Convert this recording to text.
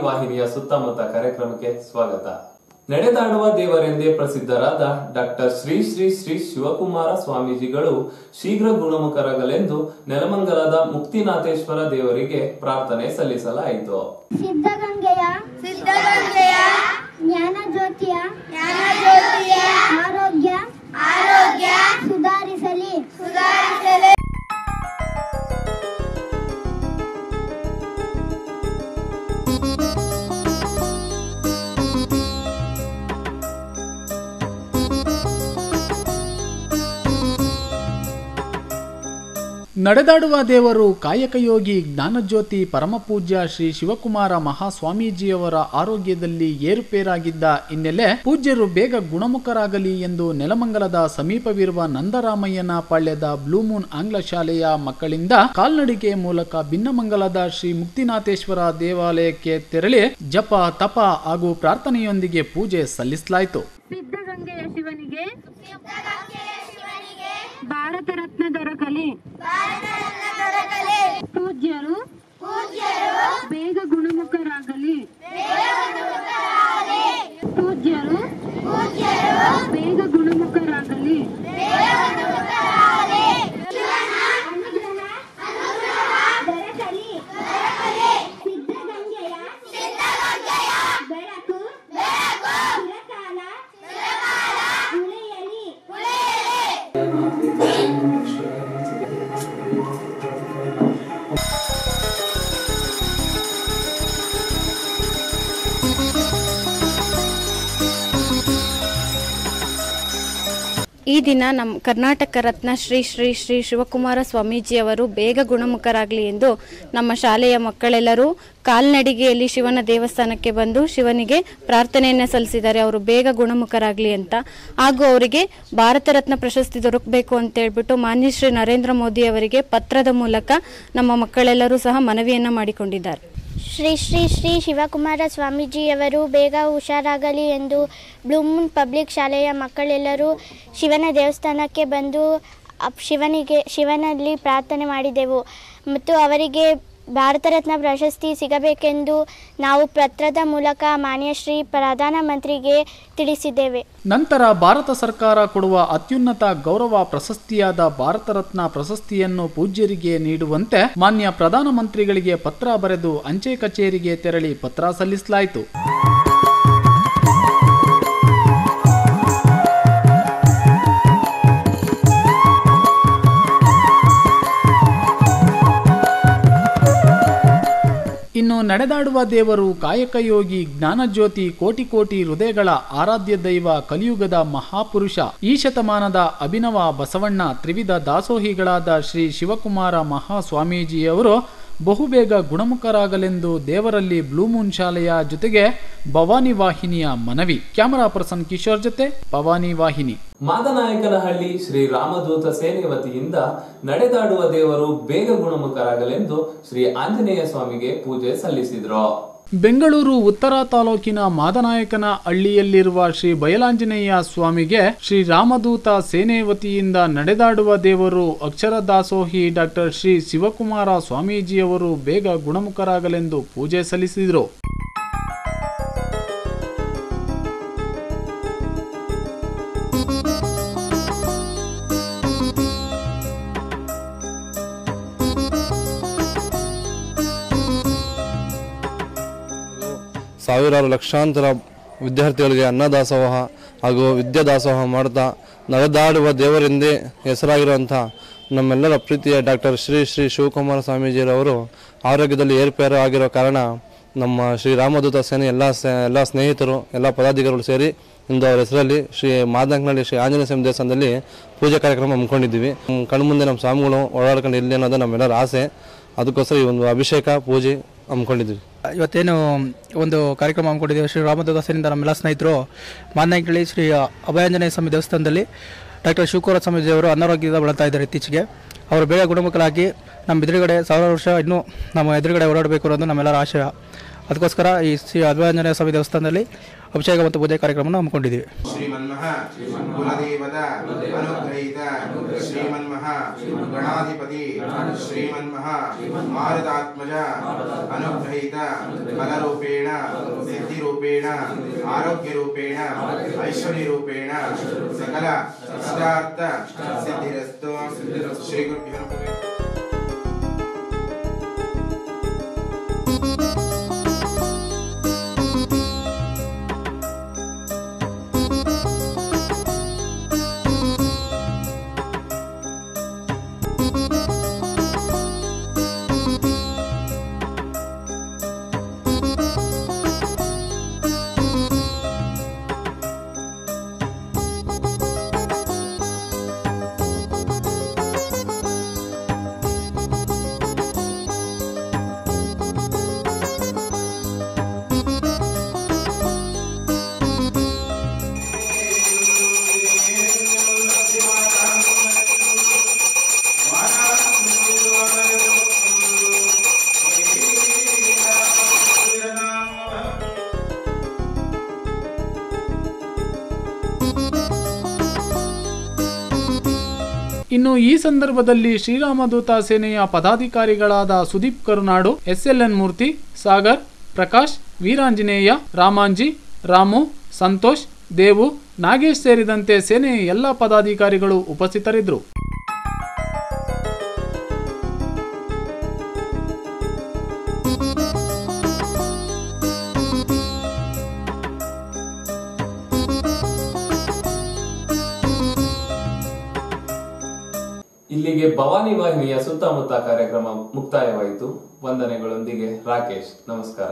ವಾಹಿನಿಯ ಸುತ್ತಮುತ್ತ ಕಾರ್ಯಕ್ರಮಕ್ಕೆ ಸ್ವಾಗತ. ನಡೆದಾಡುವ ದೇವರೆಂದೇ ಪ್ರಸಿದ್ಧರಾದ ಡಾಕ್ಟರ್ ಶ್ರೀ ಶ್ರೀ ಶ್ರೀ ಶಿವಕುಮಾರ ಸ್ವಾಮೀಜಿಗಳು ಶೀಘ್ರ ಗುಣಮುಖರಾಗಲೆಂದು ನೆಲಮಂಗಲದ ಮುಕ್ತಿನಾಥೇಶ್ವರ ದೇವರಿಗೆ ಪ್ರಾರ್ಥನೆ ಸಲ್ಲಿಸಲಾಯಿತು. ಸಿದ್ಧಗಂಗೆಯ ಸಿದ್ಧಗಂಗೆಯ ಜ್ಞಾನ ಜ್ಯೋತಿಯ Thank you. ನಡೆದಾಡುವ ದೇವರು ಕಾಯಕಯೋಗಿ ಜ್ಞಾನಜ್ಯೋತಿ ಪರಮಪೂಜ್ಯ ಶ್ರೀ ಶಿವಕುಮಾರ ಮಹಾಸ್ವಾಮೀಜಿಯವರ ಆರೋಗ್ಯದಲ್ಲಿ ಏರುಪೇರಾಗಿದ್ದ ಹಿನ್ನೆಲೆ ಪೂಜ್ಯರು ಬೇಗ ಗುಣಮುಖರಾಗಲಿ ಎಂದು ನೆಲಮಂಗಲದ ಸಮೀಪವಿರುವ ನಂದರಾಮಯ್ಯನ ಪಾಳ್ಯದ ಬ್ಲೂಮೂನ್ ಆಂಗ್ಲ ಶಾಲೆಯ ಮಕ್ಕಳಿಂದ ಕಾಲ್ನಡಿಗೆ ಮೂಲಕ ಭಿನ್ನಮಂಗಲದ ಶ್ರೀ ಮುಕ್ತಿನಾಥೇಶ್ವರ ದೇವಾಲಯಕ್ಕೆ ತೆರಳಿ ಜಪ ತಪ ಹಾಗೂ ಪ್ರಾರ್ಥನೆಯೊಂದಿಗೆ ಪೂಜೆ ಸಲ್ಲಿಸಲಾಯಿತು. ಸಿದ್ಧಗಂಗೆಯ ಶಿವನಿಗೆ ಭಾರತ ರತ್ನ ದೊರಕಲಿ. ಪೂಜ್ಯರು. ಬೇಗ ಗುಣಮುಖರಾಗಲಿ ಈ ದಿನ ನಮ್ಮ ಕರ್ನಾಟಕ ರತ್ನ ಶ್ರೀ ಶ್ರೀ ಶ್ರೀ ಶಿವಕುಮಾರ ಸ್ವಾಮೀಜಿಯವರು ಬೇಗ ಗುಣಮುಖರಾಗಲಿ ಎಂದು ನಮ್ಮ ಶಾಲೆಯ ಮಕ್ಕಳೆಲ್ಲರೂ ಕಾಲ್ನಡಿಗೆಯಲ್ಲಿ ಶಿವನ ದೇವಸ್ಥಾನಕ್ಕೆ ಬಂದು ಶಿವನಿಗೆ ಪ್ರಾರ್ಥನೆಯನ್ನು ಸಲ್ಲಿಸಿದ್ದಾರೆ. ಅವರು ಬೇಗ ಗುಣಮುಖರಾಗಲಿ ಅಂತ. ಹಾಗೂ ಅವರಿಗೆ ಭಾರತ ರತ್ನ ಪ್ರಶಸ್ತಿ ದೊರಕಬೇಕು ಅಂತ ಹೇಳ್ಬಿಟ್ಟು ಮಾನ್ಯ ಶ್ರೀ ನರೇಂದ್ರ ಮೋದಿ ಅವರಿಗೆ ಪತ್ರದ ಮೂಲಕ ನಮ್ಮ ಮಕ್ಕಳೆಲ್ಲರೂ ಸಹ ಮನವಿಯನ್ನು ಮಾಡಿಕೊಂಡಿದ್ದಾರೆ. ಶ್ರೀ ಶ್ರೀ ಶ್ರೀ ಶಿವಕುಮಾರ ಸ್ವಾಮೀಜಿಯವರು ಬೇಗ ಹುಷಾರಾಗಲಿ ಎಂದು ಬ್ಲೂಮ್ ಪಬ್ಲಿಕ್ ಶಾಲೆಯ ಮಕ್ಕಳೆಲ್ಲರೂ ಶಿವನ ದೇವಸ್ಥಾನಕ್ಕೆ ಬಂದು ಶಿವನಿಗೆ ಶಿವನಲ್ಲಿ ಪ್ರಾರ್ಥನೆ ಮಾಡಿದೆವು. ಮತ್ತು ಅವರಿಗೆ ಭಾರತ ರತ್ನ ಪ್ರಶಸ್ತಿ ಸಿಗಬೇಕೆಂದು ನಾವು ಪತ್ರದ ಮೂಲಕ ಮಾನ್ಯ ಶ್ರೀ ಪ್ರಧಾನಮಂತ್ರಿಗೆ ತಿಳಿಸಿದ್ದೇವೆ. ನಂತರ ಭಾರತ ಸರ್ಕಾರ ಕೊಡುವ ಅತ್ಯುನ್ನತ ಗೌರವ ಪ್ರಶಸ್ತಿಯಾದ ಭಾರತ ರತ್ನ ಪ್ರಶಸ್ತಿಯನ್ನು ಪೂಜ್ಯರಿಗೆ ನೀಡುವಂತೆ ಮಾನ್ಯ ಪ್ರಧಾನಮಂತ್ರಿಗಳಿಗೆ ಪತ್ರ ಬರೆದು ಅಂಚೆ ಕಚೇರಿಗೆ ತೆರಳಿ ಪತ್ರ ಸಲ್ಲಿಸಲಾಯಿತು. ಇನ್ನು ನಡೆದಾಡುವ ದೇವರು ಕಾಯಕಯೋಗಿ ಜ್ಞಾನಜ್ಯೋತಿ ಕೋಟಿ ಕೋಟಿ ಹೃದಯಗಳ ಆರಾಧ್ಯ ದೈವ ಕಲಿಯುಗದ ಮಹಾಪುರುಷ. ಈ ಶತಮಾನದ ಅಭಿನವ ಬಸವಣ್ಣ ತ್ರಿವಿಧ ದಾಸೋಹಿಗಳಾದ ಶ್ರೀ ಶಿವಕುಮಾರ ಮಹಾಸ್ವಾಮೀಜಿಯವರು ಬಹುಬೇಗ ಗುಣಮುಖರಾಗಲೆಂದು ದೇವರಲ್ಲಿ ಬ್ಲೂಮೂನ್ ಶಾಲೆಯ ಜೊತೆಗೆ ಭವಾನಿ ವಾಹಿನಿಯ ಮನವಿ. ಕ್ಯಾಮರಾ ಪರ್ಸನ್ ಕಿಶೋರ್ ಜೊತೆ ಭವಾನಿ ವಾಹಿನಿ. ಮಾದನಾಯಕನಹಳ್ಳಿ ಶ್ರೀ ರಾಮದೂತ ಸೇನೆ ವತಿಯಿಂದ ನಡೆದಾಡುವ ದೇವರು ಬೇಗ ಗುಣಮುಖರಾಗಲೆಂದು ಶ್ರೀ ಆಂಜನೇಯ ಸ್ವಾಮಿಗೆ ಪೂಜೆ ಸಲ್ಲಿಸಿದ್ರು. ಬೆಂಗಳೂರು ಉತ್ತರ ತಾಲೂಕಿನ ಮಾದನಾಯಕನ ಹಳ್ಳಿಯಲ್ಲಿರುವ ಶ್ರೀ ಬಯಲಾಂಜನೇಯ ಸ್ವಾಮಿಗೆ ಶ್ರೀ ರಾಮದೂತ ಸೇನೆ ವತಿಯಿಂದ ನಡೆದಾಡುವ ದೇವರು ಅಕ್ಷರ ದಾಸೋಹಿ ಡಾಕ್ಟರ್ ಶ್ರೀ ಶಿವಕುಮಾರ ಸ್ವಾಮೀಜಿಯವರು ಬೇಗ ಗುಣಮುಖರಾಗಲೆಂದು ಪೂಜೆ ಸಲ್ಲಿಸಿದರು. ಸಾವಿರಾರು ಲಕ್ಷಾಂತರ ವಿದ್ಯಾರ್ಥಿಗಳಿಗೆ ಅನ್ನದಾಸೋಹ ಹಾಗೂ ವಿದ್ಯಾದಾಸೋಹ ಮಾಡ್ತಾ ನಗದಾಡುವ ದೇವರೆಂದೇ ಹೆಸರಾಗಿರುವಂಥ ನಮ್ಮೆಲ್ಲರ ಪ್ರೀತಿಯ ಡಾಕ್ಟರ್ ಶ್ರೀ ಶ್ರೀ ಶಿವಕುಮಾರ ಸ್ವಾಮೀಜಿರವರು ಆರೋಗ್ಯದಲ್ಲಿ ಏರ್ಪೇರು ಆಗಿರೋ ಕಾರಣ ನಮ್ಮ ಶ್ರೀ ರಾಮದೂತ ಸೇನೆ ಎಲ್ಲ ಎಲ್ಲ ಸ್ನೇಹಿತರು, ಎಲ್ಲ ಪದಾಧಿಕಾರಿಗಳು ಸೇರಿ ಇಂದು ಅವರ ಹೆಸರಲ್ಲಿ ಶ್ರೀ ಮಾದಂಕನಹಳ್ಳಿ ಶ್ರೀ ಆಂಜನೇಯ ಸ್ವಾಮಿ ದೇವಸ್ಥಾನದಲ್ಲಿ ಪೂಜೆ ಕಾರ್ಯಕ್ರಮ ಹಮ್ಮಿಕೊಂಡಿದ್ದೀವಿ. ಕಣ್ಮುಂದೆ ನಮ್ಮ ಸ್ವಾಮಿಗಳು ಓಡಾಡ್ಕೊಂಡು ಇಲ್ಲಿ ಅನ್ನೋದು ನಮ್ಮೆಲ್ಲರ ಆಸೆ. ಅದಕ್ಕೋಸ್ಕರ ಈ ಒಂದು ಅಭಿಷೇಕ, ಪೂಜೆ ಹಮ್ಮಿಕೊಂಡಿದ್ದೀವಿ. ಇವತ್ತೇನು ಒಂದು ಕಾರ್ಯಕ್ರಮ ಹಮ್ಮಿಕೊಂಡಿದ್ದೇವೆ ಶ್ರೀ ರಾಮದಾಸರಿಂದ ನಮ್ಮೆಲ್ಲ ಸ್ನೇಹಿತರು. ಮಾನ್ಯಂಕಳಿ ಶ್ರೀ ಅಭಯಾಂಜನೇಯ ಸ್ವಾಮಿ ದೇವಸ್ಥಾನದಲ್ಲಿ ಡಾಕ್ಟರ್ ಶಿವಕುಮಾರ ಸ್ವಾಮೀಜಿಯವರು ಅನಾರೋಗ್ಯದಿಂದ ಬಳಲ್ತಾ ಇದ್ದಾರೆ ಇತ್ತೀಚೆಗೆ. ಅವರು ಬೇಗ ಗುಣಮುಖರಾಗಿ ನಮ್ಮ ಎದುರುಗಡೆ ಸಾವಿರಾರು ವರ್ಷ ಇನ್ನೂ ನಮ್ಮ ಎದುರುಗಡೆ ಓಡಾಡಬೇಕು ಅನ್ನೋದು ನಮ್ಮೆಲ್ಲರ ಆಶಯ. ಅದಕ್ಕೋಸ್ಕರ ಈ ಶ್ರೀ ಅಭಯಾಂಜನೇಯ ಸ್ವಾಮಿ ದೇವಸ್ಥಾನದಲ್ಲಿ ಅಭಿಷೇಕ ಮತ್ತು ಪೂಜೆ ಕಾರ್ಯಕ್ರಮವನ್ನು ಹಮ್ಮಿಕೊಂಡಿದ್ದೀವಿ. ಶ್ರೀಮನ್ಮಃ ಕುಲದೇವತ ಅನುಗ್ರಹೀತ ಶ್ರೀಮನ್ಮಃ ಗಣಾಧಿಪತಿ ಅನುಗ್ರಹಿತ, ಫಲರೂಪೇಣ, ಸಿದ್ಧಿರೂಪೇಣ, ಆರೋಗ್ಯರೂಪೇಣ, ಐಶ್ವರ್ಯರೂಪೇಣ, ಸಕಲ ಇಷ್ಟಾರ್ಥ ಸಿದ್ಧಿರಸ್ತು. ಶ್ರೀ ಇನ್ನು ಈ ಸಂದರ್ಭದಲ್ಲಿ ಶ್ರೀರಾಮದೂತ ಸೇನೆಯ ಪದಾಧಿಕಾರಿಗಳಾದ ಸುದೀಪ್ ಕರುನಾಡು, ಎಸ್ಎಲ್ಎನ್ ಮೂರ್ತಿ, ಸಾಗರ್, ಪ್ರಕಾಶ್, ವೀರಾಂಜನೇಯ, ರಾಮಾಂಜಿ, ರಾಮು, ಸಂತೋಷ್, ದೇವು, ನಾಗೇಶ್ ಸೇರಿದಂತೆ ಸೇನೆಯ ಎಲ್ಲ ಪದಾಧಿಕಾರಿಗಳು ಉಪಸ್ಥಿತರಿದ್ದರು. ಭವಾನಿ ವಾಹಿನಿಯ ಸುತ್ತಮುತ್ತ ಕಾರ್ಯಕ್ರಮ ಮುಕ್ತಾಯವಾಯಿತು. ವಂದನೆಗಳೊಂದಿಗೆ ರಾಕೇಶ್. ನಮಸ್ಕಾರ.